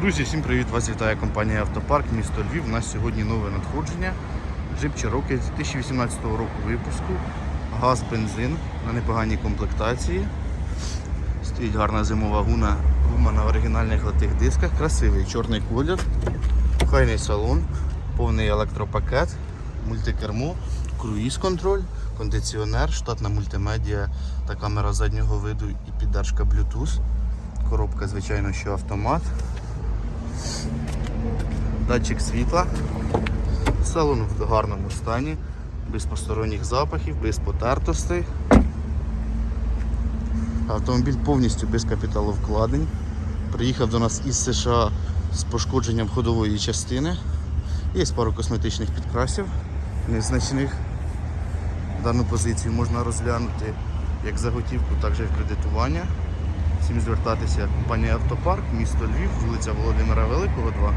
Друзі, всім привіт! Вас вітає компанія Автопарк, місто Львів. У нас сьогодні нове надходження. Джип Cherokee з 2018 року випуску. Газ, бензин на непоганій комплектації. Стоїть гарна зимова гуна, гума на оригінальних латих дисках. Красивий чорний колір, хайний салон, повний електропакет, мультикермо, круїз-контроль, кондиціонер, штатна мультимедіа та камера заднього виду і піддержка Bluetooth. Коробка, звичайно, що автомат. Датчик світла. Салон в гарному стані, без посторонніх запахів, без потертостей. Автомобіль повністю без капіталовкладень. Приїхав до нас із США з пошкодженням ходової частини. Є пару косметичних підкрасів незначних. Дану позицію можна розглянути як заготівку, так і в кредитування. Всім звертатися компанія Автопарк, місто Львів, вулиця Володимира Великого, 2.